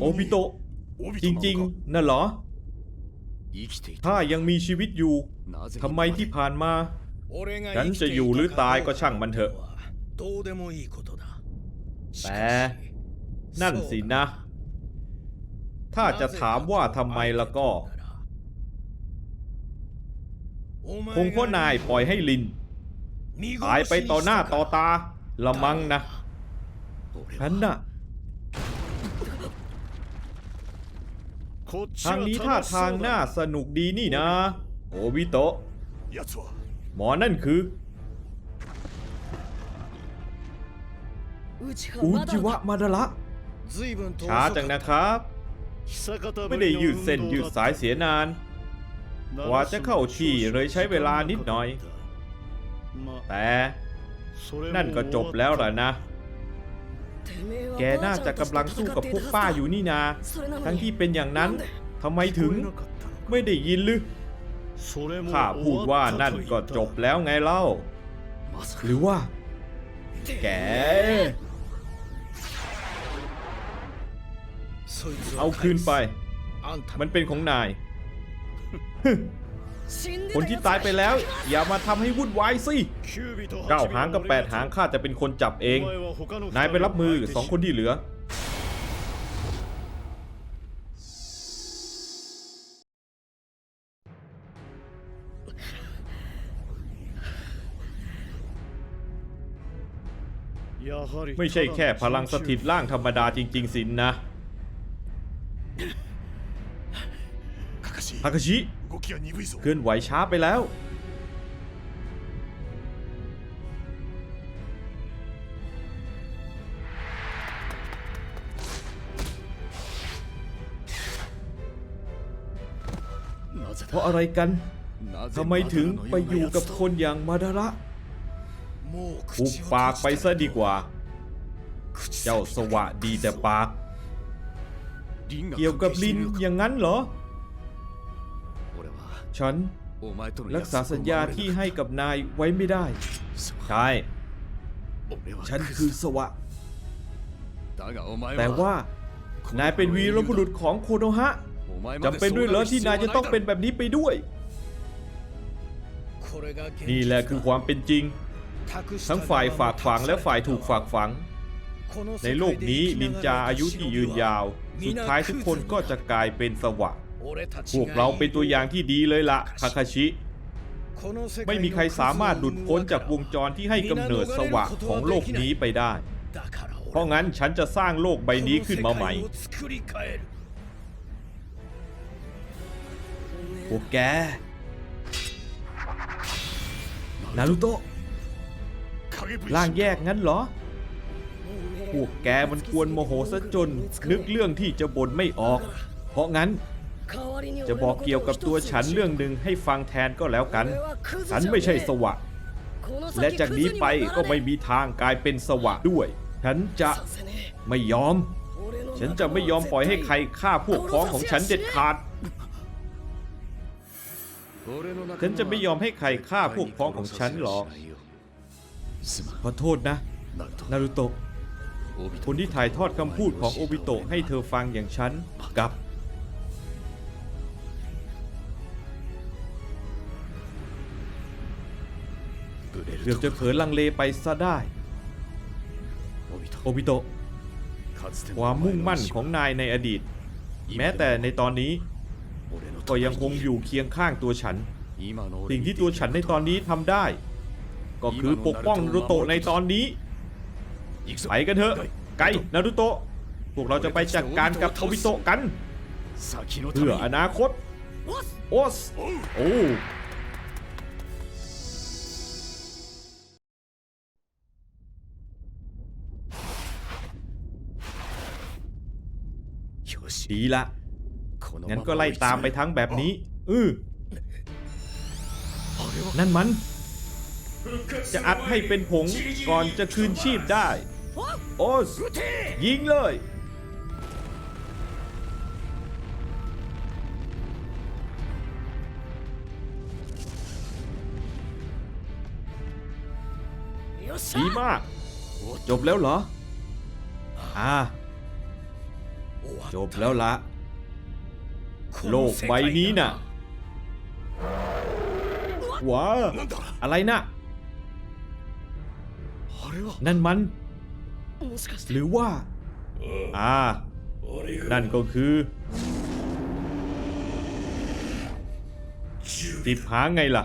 โอบิโตะจริงๆ น่ะเหรอ ถ้ายังมีชีวิตอยู่ทำไมที่ผ่านมาฉันจะอยู่หรือตายก็ช่างมันเถอะ แต่นั่นสินะ ถ้าจะถามว่าทำไมแล้วก็ คงเพราะนายปล่อยให้ลินตายไปต่อหน้าต่อตาละมังนะฉันน่ะ ทางนี้ท่าทางน่าสนุกดีนี่นะ โอบิโตะหมอนั่นคืออุจิวะมาดาระช้าจังนะครับ ไม่ได้ยืดเส้นยืดสายเสียนานกว่าจะเข้าที่เลยใช้เวลานิดหน่อย แต่ นั่นก็จบแล้วล่ะนะ แกน่าจะกำลังสู้กับพวกป้าอยู่นี่นา ทั้งที่เป็นอย่างนั้นทำไมถึงไม่ได้ยินหรือข้าพูดว่านั่นก็จบแล้วไงเล่า หรือว่า แก เอาคืนไป มันเป็นของนาย คนที่ตายไปแล้ว อย่ามาทำให้วุ่นวายสิเก้าหางกับแปดหางข้าจะเป็นคนจับเอง นายไปรับมือสองคนที่เหลือ ไม่ใช่แค่พลังสถิตร่างธรรมดาจริง ๆ สินนะทาคาชิ เคลื่อนไหวช้าไปแล้ว เพราะอะไรกันทำไมถึงไปอยู่กับคนอย่างมาดาระหุบปากไปซะดีกว่า เจ้าสวะดีแต่ปาก เกี่ยวกับลินอย่างนั้นเหรอ ฉันรักษาสัญญาที่ให้กับนายไว้ไม่ได้ใช่ฉันคือสวะ แต่ว่านายเป็นวีรบุรุษของโคโนฮะจำเป็นด้วยเหรอที่นายจะต้องเป็นแบบนี้ไปด้วย นี่แหละคือความเป็นจริง ทั้งฝ่ายฝากฝังและฝ่ายถูกฝากฝัง ในโลกนี้นินจาอายุที่ยืนยาว สุดท้ายทุกคนก็จะกลายเป็นสวะ พวกเราเป็นตัวอย่างที่ดีเลยละคาคาชิ ไม่มีใครสามารถหลุดพ้นจากวงจรที่ให้กำเนิดสวะของโลกนี้ไปได้ เพราะงั้นฉันจะสร้างโลกใบนี้ขึ้นมาใหม่ พวกแก นารุโตะร่างแยกงั้นเหรอ พวกแกมันกวนโมโหซะจน นึกเรื่องที่จะบ่นไม่ออก เพราะงั้น จะบอกเกี่ยวกับตัวฉันเรื่องหนึ่งให้ฟังแทนก็แล้วกัน ฉันไม่ใช่สวะ และจากนี้ไปก็ไม่มีทางกลายเป็นสวะด้วย ฉันจะไม่ยอม ฉันจะไม่ยอมปล่อยให้ใครฆ่าพวกพ้องของฉันเด็ดขาด ฉันจะไม่ยอมให้ใครฆ่าพวกพ้องของฉันหรอก ขอโทษนะ นารุโตะ คนที่ถ่ายทอดคำพูดของโอบิโตะให้เธอฟังอย่างฉันกับ เกือบจะเผลอลังเลไปซะได้โอบิโตะความมุ่งมั่นของนายในอดีต แม้แต่ในตอนนี้ก็ยังคงอยู่เคียงข้างตัวฉัน สิ่งที่ตัวฉันในตอนนี้ทำได้ ก็คือปกป้องนารุโตะในตอนนี้ไปกันเถอะ ไกนารุโตะพวกเราจะไปจัดการกับโอบิโตะกัน เพื่ออนาคต โอสโอ้ ดีละงั้นก็ไล่ตามไปทั้งแบบนี้ อือนั่นมัน จะอัดให้เป็นผงก่อนจะคืนชีพได้ โอสยิงเลย ดีมาก จบแล้วเหรอ อ่า จบแล้วละ โลกใบนี้น่ะว้าอะไรน่ะ นั่นมัน หรือว่า อ่า นั่นก็คือติดหาไงล่ะ